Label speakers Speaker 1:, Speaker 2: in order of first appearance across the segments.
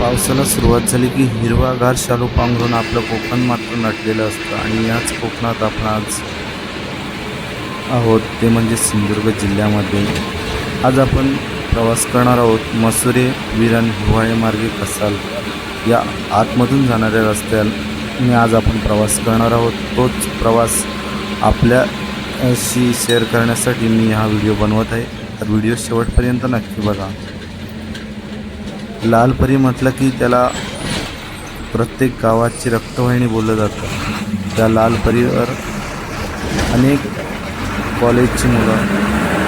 Speaker 1: पावसाला सुरुवात झाली की हिरवागार शालू पांघरून आपलं कोकण मात्र नटलेलं असतं आणि याच कोकणात आपण आज आहोत. ते म्हणजे सिंधुदुर्ग जिल्ह्यामध्ये. आज आपण प्रवास करणार आहोत मसुरे विरण हिवाळे मार्गे कसाल या आतमधून जाणाऱ्या रस्त्याने आज आपण प्रवास करणार आहोत. तोच प्रवास आपल्याशी शेअर करण्यासाठी मी हा व्हिडिओ बनवत आहे. तर व्हिडिओ शेवटपर्यंत नक्की बघा. लालपरी म्हटलं की त्याला प्रत्येक गावाची रक्तवाहिनी बोललं जातं. त्या लालपरीवर अनेक कॉलेजची मुलं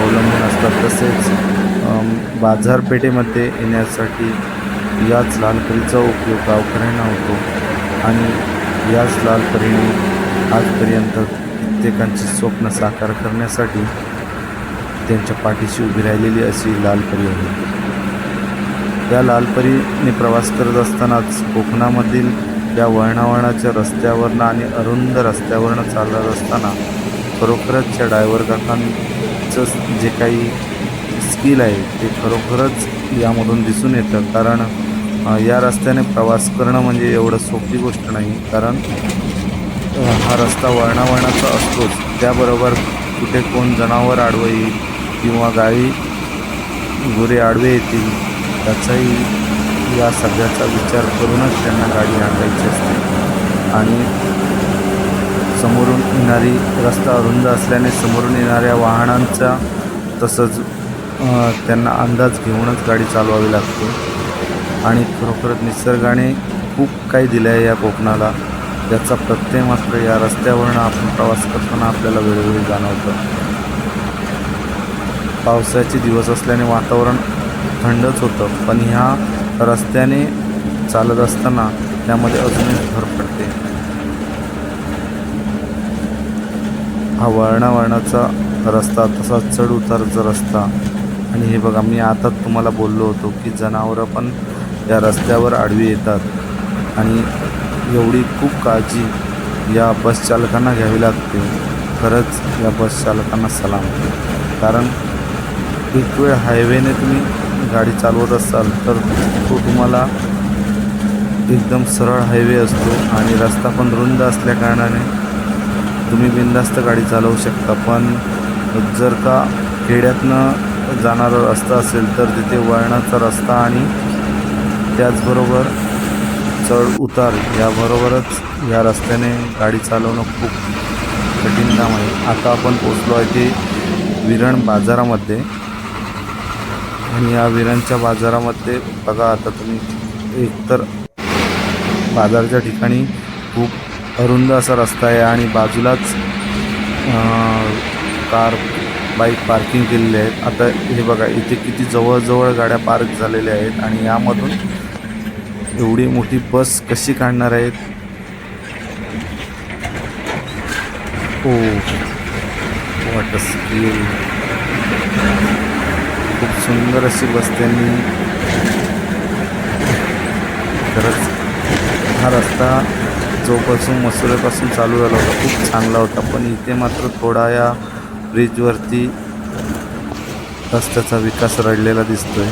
Speaker 1: अवलंबून असतात. तसेच बाजारपेठेमध्ये येण्यासाठी याच लालपरीचा उपयोग गावकऱ्यांना होतो. आणि याच लालपरीने आजपर्यंत कित्येकांची स्वप्न साकार करण्यासाठी त्यांच्या पाठीशी उभी राहिलेली अशी लालपरी आहे. या लालपरीने प्रवास करत असतानाच कोकणामधील या वळणावळणाच्या रस्त्यावरनं आणि अरुंद रस्त्यावरनं चालत असताना खरोखरच या डायव्हर काकांचं जे काही स्किल आहे ते खरोखरच यामधून दिसून येतं. कारण या रस्त्याने प्रवास करणं म्हणजे एवढं सोपी गोष्ट नाही. कारण हा रस्ता वळणावळणाचा असतोच. त्याबरोबर कुठे कोण जनावर आडवं येईल किंवा गाई गुरे आडवे येतील त्याचाही या सगळ्याचा विचार करूनच त्यांना गाडी हाकायची असते. आणि समोरून येणारी रस्ता अरुंद असल्याने समोरून येणाऱ्या वाहनांचा तसंच त्यांना अंदाज घेऊनच गाडी चालवावी लागते. आणि खरोखरच निसर्गाने खूप काही दिलं आहे या कोकणाला. याचा प्रत्यय मात्र या रस्त्यावरनं आपण प्रवास करताना आपल्याला वेळोवेळी जाणवतं. पावसाचे दिवस असल्याने वातावरण थंडच होतं. पण ह्या रस्त्याने चालत असताना त्यामध्ये अजूनही भर पडते. हा वळणावळणाचा रस्ता तसा चढ उतारचा रस्ता. आणि हे बघा मी आता तुम्हाला बोललो होतो की जनावरं पण या रस्त्यावर आडवी येतात. आणि एवढी खूप काळजी या बस चालकांना घ्यावी लागते. खरंच या बस चालकांना सलाम. कारण एक वेळ हायवेने तुम्ही गाडी चालवत असाल तर तो तुम्हाला एकदम सरळ हायवे असतो आणि रस्ता पण रुंद असल्याकारणाने तुम्ही बिनधास्त गाडी चालवू शकता. पण जर का खेड्यातनं जाणारा रस्ता असेल तर तिथे वळणाचा रस्ता आणि त्याचबरोबर चढ उतार याबरोबरच या रस्त्याने गाडी चालवणं खूप कठीण काम आहे. आता आपण पोचलो आहे ते विरण बाजारामध्ये. आणि या विरांच्या बाजारामध्ये बघा आता तुम्ही एकतर बाजारच्या ठिकाणी खूप अरुंद असा रस्ता आहे आणि बाजूलाच कार बाईक पार्किंग केलेली आहेत आता हे बघा इथे किती जवळजवळ गाड्या पार्क झालेल्या आहेत आणि यामधून एवढी मोठी बस कशी काढणार आहेत? ओ वाट स्किल खूप सुंदर अशी बस त्यांनी खरंच हा रस्ता जोपासून मसुरेपासून चालू झाला होता. खूप चांगला होता. पण इथे मात्र थोडा या ब्रिजवरती रस्त्याचा विकास रडलेला दिसतोय.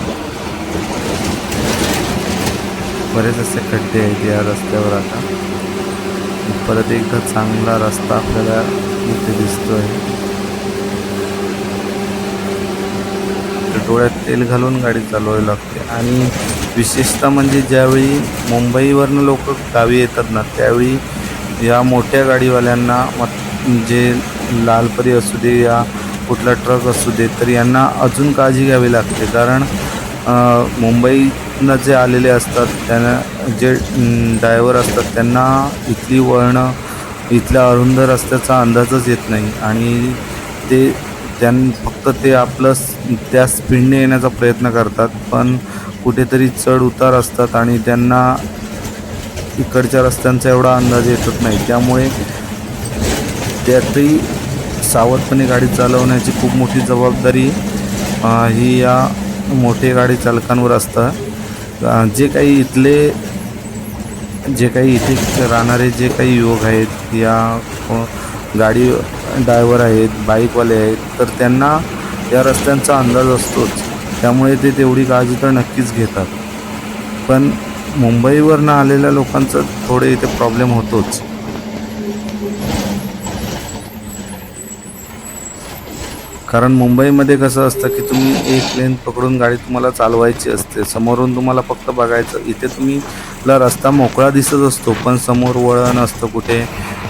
Speaker 1: बरेच असे खड्डे आहेत या रस्त्यावर आता. परत एकदा चांगला रस्ता आपल्याला इथे दिसतोय. डोळ्यात तेल घालून गाडी चालवावी लागते. आणि विशेषतः म्हणजे ज्यावेळी मुंबईवरनं लोक गावी येतात ना त्यावेळी या मोठ्या गाडीवाल्यांना मग जे लालपरी असू दे या कुठला ट्रक असू दे तर यांना अजून काळजी घ्यावी लागते. कारण मुंबईनं जे आलेले असतात त्यांना जे ड्रायव्हर असतात त्यांना इथली वळणं इथल्या अरुंद रस्त्याचा अंदाजच येत नाही. आणि ते त्यां फक्त ते आपलं त्या स्पीडने येण्याचा प्रयत्न करतात पण कुठेतरी चढ उतार असतात आणि त्यांना इकडच्या रस्त्यांचा एवढा अंदाज येतच नाही. त्यामुळे त्यातही सावधपणे गाडी चालवण्याची खूप मोठी जबाबदारी ही या मोठे गाडी चालकांवर असतं. जे काही इथले जे काही इथे राहणारे जे काही युवक आहेत या गाडी ड्रायव्हर आहेत बाईकवाले आहेत तर त्यांना या रस्त्यांचा अंदाज असतोच. त्यामुळे ते तेवढी काळजी तर नक्कीच घेतात. पण मुंबईवरनं आलेल्या लोकांचा थोडे इथे प्रॉब्लेम होतोच. कारण मुंबईमध्ये कसं असतं की तुम्ही एक लेन पकडून गाडी तुम्हाला चालवायची असते. समोरून तुम्हाला फक्त बघायचं इथे तुम्हीला रस्ता मोकळा दिसत असतो पण समोर वळण असतं कुठे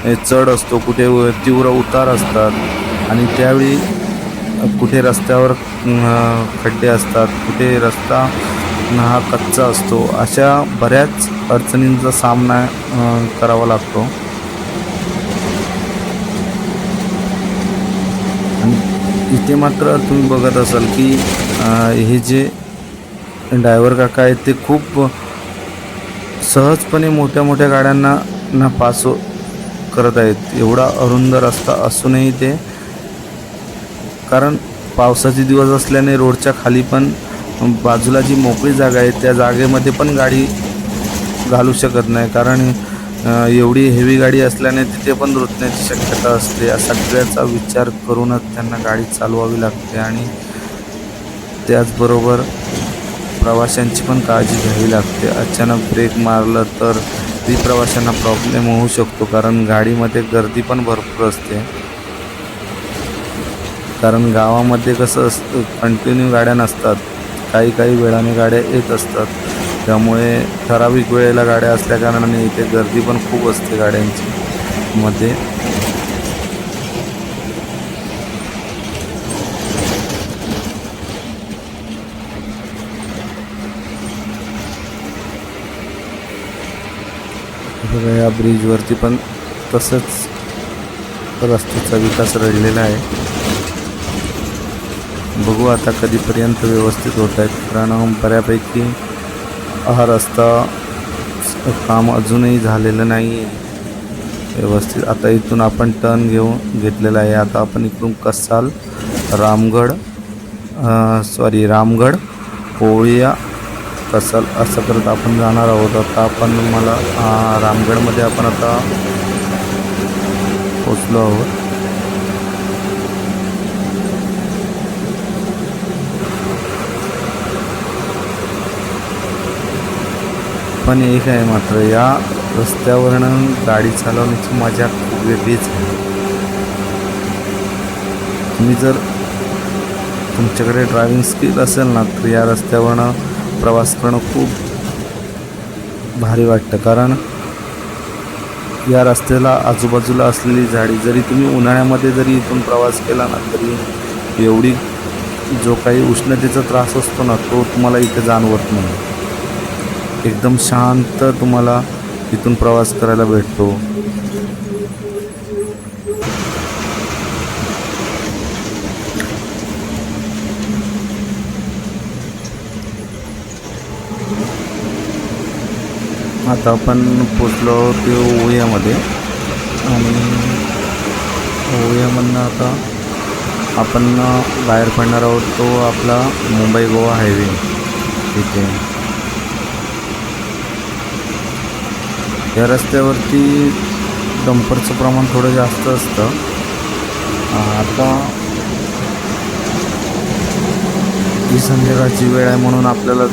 Speaker 1: चढ असतो कुठे तीव्र उतार असतात आणि त्यावेळी कुठे रस्त्यावर खड्डे असतात कुठे रस्ता हा कच्चा असतो अशा बऱ्याच अडचणींचा सामना करावा लागतो. आणि इथे मात्र तुम्ही बघत असाल की हे जे ड्रायव्हर काका आहेत ते खूप सहजपणे मोठ्या मोठ्या गाड्यांना ना पास हो- करत आहेत. एवढा अरुंद रस्ता असूनही ते कारण पावसाचे दिवस असल्याने रोडच्या खाली पण बाजूला जी मोकळी जागा आहे त्या जागेमध्ये पण गाडी घालू शकत नाही. कारण एवढी हेवी गाडी असल्याने तिथे पण रुतण्याची शक्यता असते. या सगळ्याचा विचार करूनच त्यांना गाडी चालवावी लागते आणि त्याचबरोबर प्रवाशांची पण काळजी घ्यावी लागते. अचानक ब्रेक मारलं तर ती प्रवाशांना प्रॉब्लेम होऊ शकतो कारण गाडीमध्ये गर्दी पण भरपूर असते. कारण गावामध्ये कसं असतं कंटिन्यू गाड्या नसतात. काही काही वेळाने गाड्या येत असतात. त्यामुळे ठराविक वेळेला गाड्या असल्याकारणाने इथे गर्दी पण खूप असते गाड्यांची. मध्ये बघा या ब्रिजवरती पण तसंच रस्त्याचा विकास रडलेला आहे. बघू आता कधीपर्यंत व्यवस्थित होत आहेत. कारण बऱ्यापैकी हा रस्ता काम अजूनही झालेलं नाही आहे व्यवस्थित आता इथून आपण टर्न घेऊन घेतलेला आहे. आता आपण इकडून कसाल रामगड सॉरी रामगड पोळिया कसाल असं करत आपण जाणार आहोत. आता आपण मला रामगडमध्ये आपण आता पोचलो आहोत. पण एक आहे मात्र या रस्त्यावरनं गाडी चालवण्याची मजा खूप वेगळीच आहे. तुम्ही जर तुमच्याकडे ड्रायव्हिंग स्किल असेल ना तर या रस्त्यावरनं प्रवास करणं खूप भारी वाटतं. कारण या रस्त्याला आजूबाजूला असलेली झाडी जरी तुम्ही उन्हाळ्यामध्ये जरी इथून प्रवास केला ना तरी एवढी जो काही उष्णतेचा त्रास असतो ना तो तुम्हाला इथे जाणवत नाही. एकदम शांत तुम्हाला इथून प्रवास करायला भेटतो. आता आपण पोचलो आहोत ते ओयामध्ये. आणि ओयामधनं आता आपण बाहेर पडणार आहोत तो आपला मुंबई गोवा हायवे तिथे या रस्त्यावरती डंपरचं प्रमाण थोडं जास्त असतं. आता ही संध्याकाळची वेळ आहे म्हणून आपल्याला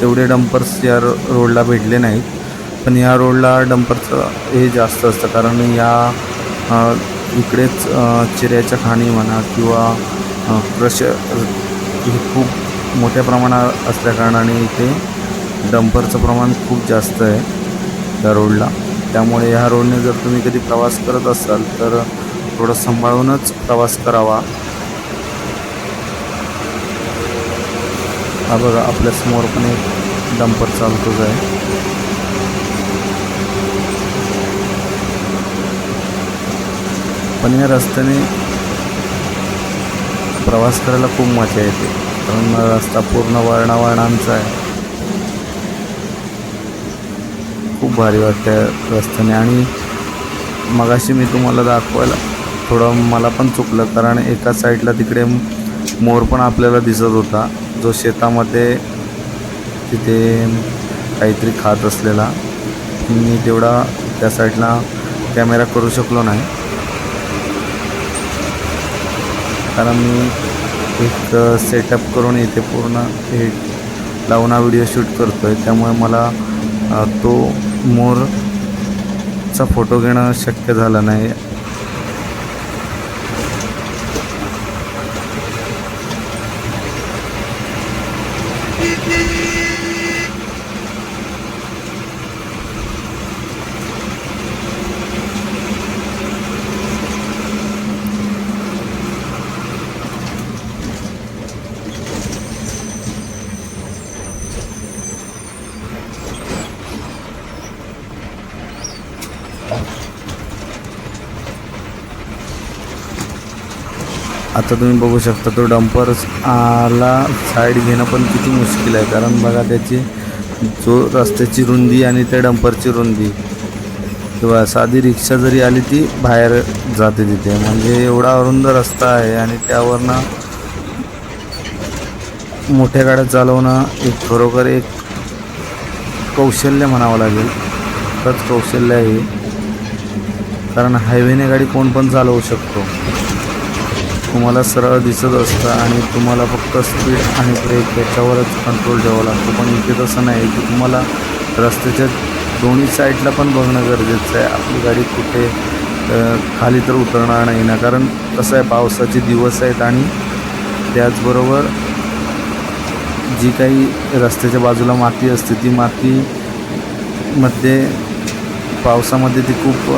Speaker 1: तेवढे डंपर्स या रोडला भेटले नाहीत. पण या रोडला डंपरचं हे जास्त असतं. कारण या इकडेच चिऱ्याच्या खाणी म्हणा किंवा क्रश हे खूप मोठ्या प्रमाणात असल्याकारणाने इथे डंपरचं प्रमाण खूप जास्त आहे त्या रोडला. त्यामुळे ह्या रोडने जर तुम्ही कधी प्रवास करत असाल तर थोडं सांभाळूनच प्रवास करावा. हा बघा आपल्यासमोर पण एक डंपर चालतोच आहे. पण या रस्त्याने प्रवास करायला खूप मजा येते. कारण रस्ता पूर्ण वळणावळणांचा आहे. खूप भारी वाटतं रस्त्याने. आणि मगाशी मी तुम्हाला दाखवायला थोडं मला पण चुकलं. कारण एका साईडला तिकडे मोर पण आपल्याला दिसत होता. जो शेतामध्ये तिथे काहीतरी खात असलेला. मी तेवढा त्या साईडला कॅमेरा करू शकलो नाही. कारण मी एक सेटअप करून इथे पूर्ण हे लावून हा व्हिडिओ शूट करतो आहे त्यामुळे मला तो मोरचा फोटो घेणं शक्य झालं नाही. आता तुम्ही बघू शकता तो डंपर आला. साईड घेणं पण किती मुश्किल आहे. कारण बघा त्याची जो रस्त्याची रुंदी आणि त्या डंपरची रुंदी. किंवा साधी रिक्षा जरी आली ती बाहेर जाते तिथे. म्हणजे एवढा अरुंद रस्ता आहे आणि त्यावरनं मोठ्या गाड्या चालवणं एक खरोखर एक कौशल्य म्हणावं लागेल. खरंच कौशल्य आहे कारण हायवेने गाडी कोण पण चालवू शकतो. तुम्हाला सरळ दिसत असतं आणि तुम्हाला फक्त स्पीड आणि ब्रेक याच्यावरच कंट्रोल ठेवावा लागतो. पण इथे तसं नाही की तुम्हाला रस्त्याच्या दोन्ही साईडला पण बघणं गरजेचं आहे. आपली गाडी कुठे खाली तर उतरणार नाही ना. कारण कसं आहे पावसाचे दिवस आहेत आणि त्याचबरोबर जी काही रस्त्याच्या बाजूला माती असते ती मातीमध्ये पावसामध्ये ती खूप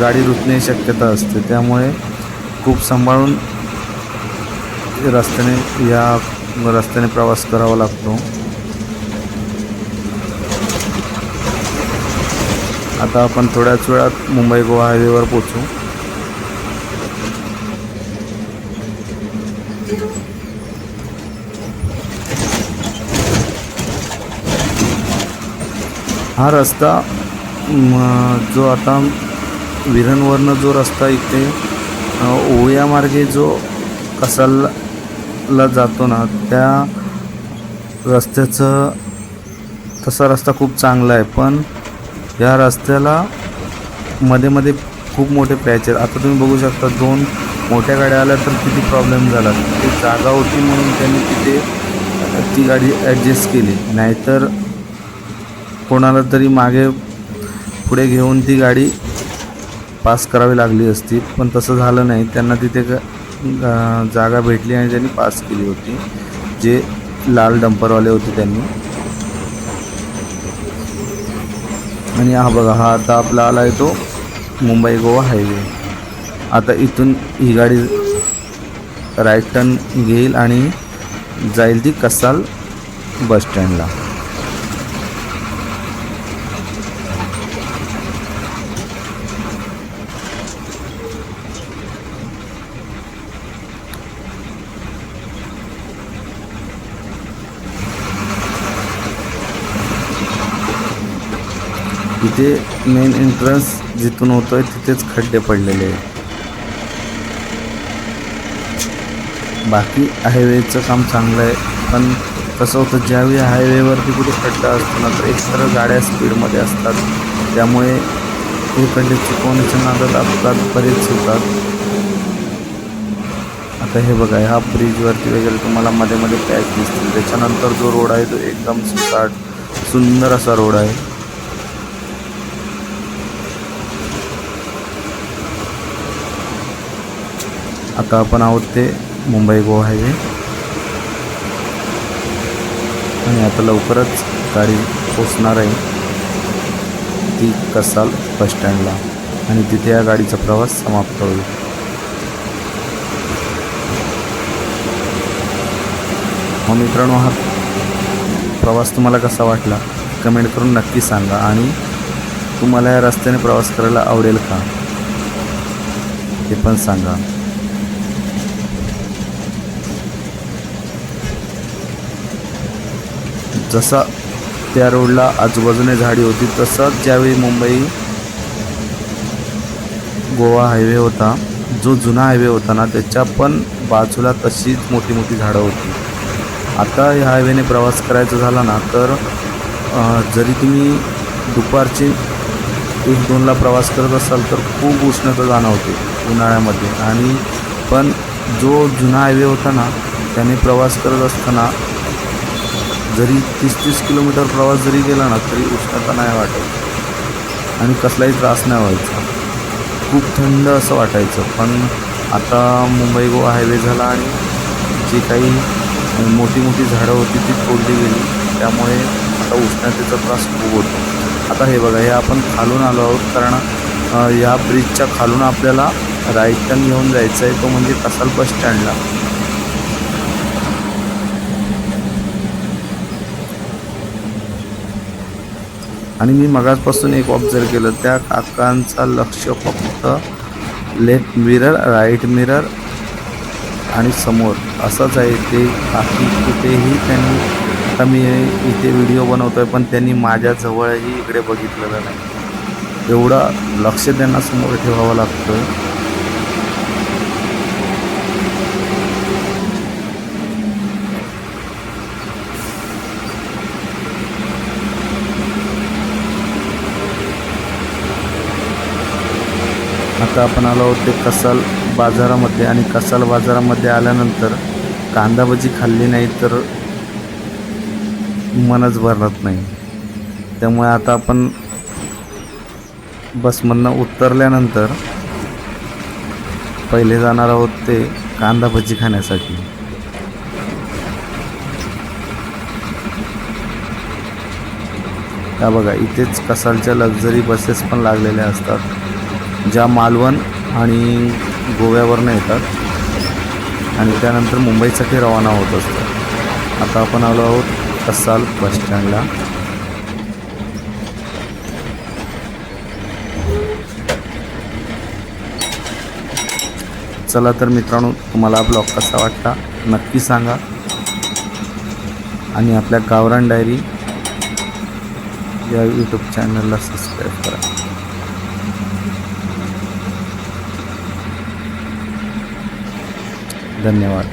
Speaker 1: गाडी रुतण्याची शक्यता असते. त्यामुळे खूप सांभाळून रस्त्याने या रस्त्याने प्रवास करावा लागतो. आता आपण थोड्याच वेळात मुंबई गोवा हायवेवर पोचू हा रस्ता जो आता विरणवरनं जो रस्ता इथे ओया मार्गे जो कसालला जातो ना त्या रस्त्याचं तसा रस्ता खूप चांगला आहे पण या रस्त्याला मध्ये मध्ये खूप मोठे पॅच आहेत. आता तुम्ही बघू शकता दोन मोठ्या गाड्या आल्या तर किती प्रॉब्लेम झाला. ती जागा होती म्हणून त्यांनी तिथे ती गाडी ॲडजस्ट केली. नाहीतर कोणाला तरी मागे पुढे घेऊन ती गाडी पास करावी लागली असती पण तसं झालं नाही. त्यांना तिथे ग- जागा भेटली आणि त्यांनी पास केली होती जे लाल डंपरवाले होते त्यांनी. आणि हा बघा हा आता आपला आला आहे तो मुंबई गोवा हायवे. आता इथून ही गाडी राईट टर्न घेईल आणि जाईल ती कसाल बस इथे मेन एंट्रन्स जिथून होतो आहे तिथेच खड्डे पडलेले आहेत. बाकी हायवेचं काम चांगलं आहे पण कसं होतं ज्यावेळी हायवेवरती कुठे खड्डा असतो ना तर एकतर गाड्या स्पीडमध्ये असतात. त्यामुळे हे खड्डे चुकवण्याच्या नादात अपघात बरेच होतात. आता हे बघा ह्या ब्रिजवरती वगैरे तुम्हाला मध्ये मध्ये पॅच दिसतील. त्याच्यानंतर जो रोड आहे तो एकदम सुसाट सुंदर असा रोड आहे. आता आपण आहोत ते मुंबई गोवा हायवे. आणि आता लवकरच गाडी पोचणार आहे. ती कसाल बस स्टँडला. आणि तिथे या गाडीचा प्रवास समाप्त होईल. मग मित्रांनो हा प्रवास तुम्हाला कसा वाटला? कमेंट करून नक्की सांगा. आणि तुम्हाला या रस्त्याने प्रवास करायला आवडेल का? ते पण सांगा. जसा त्या रोडला आजूबाजूने झाडी होती तसाच ज्यावेळी मुंबई गोवा हायवे होता जो जुना हायवे होता ना त्याच्या पण बाजूला तशीच मोठी मोठी झाडं होती. आता या हायवेने प्रवास करायचा झाला ना तर जरी तुम्ही दुपारचे एक दोनला प्रवास करत असाल तर खूप उष्णता जाणवते उन्हाळ्यामध्ये. आणि पण जो जुना हायवे होता ना त्याने प्रवास करत असताना जरी तीस तीस किलोमीटर प्रवास जरी केला ना तरी उष्णता नाही वाटत. आणि कसलाही त्रास नाही व्हायचा. खूप थंड असं वाटायचं. पण आता मुंबई गोवा हायवे झाला आणि जी काही मोठी मोठी झाडं होती ती तोडली गेली. त्यामुळे आता उष्णतेचा त्रास खूप होतो. आता हे बघा हे आपण खालून आलो आहोत. कारण या ब्रिजच्या खालून आपल्याला राईट टर्न घेऊन जायचं आहे तो म्हणजे कसाल बस स्टँडला आणि मी मगाजपासून एक ऑब्झर्व केलं त्या काकांचा लक्ष फक्त लेफ्ट मिरर राईट मिरर आणि समोर. असंच आहे ते काकी कुठेही त्यांनी आता मी इथे व्हिडिओ बनवतो आहे पण त्यांनी माझ्याजवळही इकडे बघितलेलं नाही. एवढं लक्ष त्यांना समोर ठेवावं लागतं आता आपण आलो आहोत ते कसाल बाजारामध्ये आणि कसाल बाजारामध्ये आल्यानंतर कांदा भजी खाल्ली नाही तर मनच भरत नाही. त्यामुळे आता आपण बसमधनं उतरल्यानंतर पहिले जाणार आहोत ते कांदा भजी खाण्यासाठी. का बघा इथेच कसालच्या लक्झरी बसेस पण लागलेल्या असतात. ज्या मालवण आणि गोव्यावरनं येतात. आणि त्यानंतर मुंबईसाठी रवाना होत असतात. आता आपण आलो आहोत कसाल बस स्टँडला. चला तर मित्रांनो तुम्हाला ब्लॉग कसा वाटला नक्की सांगा. आणि आपल्या गावरान डायरी या यूट्यूब चॅनलला सबस्क्राईब करा. धन्यवाद.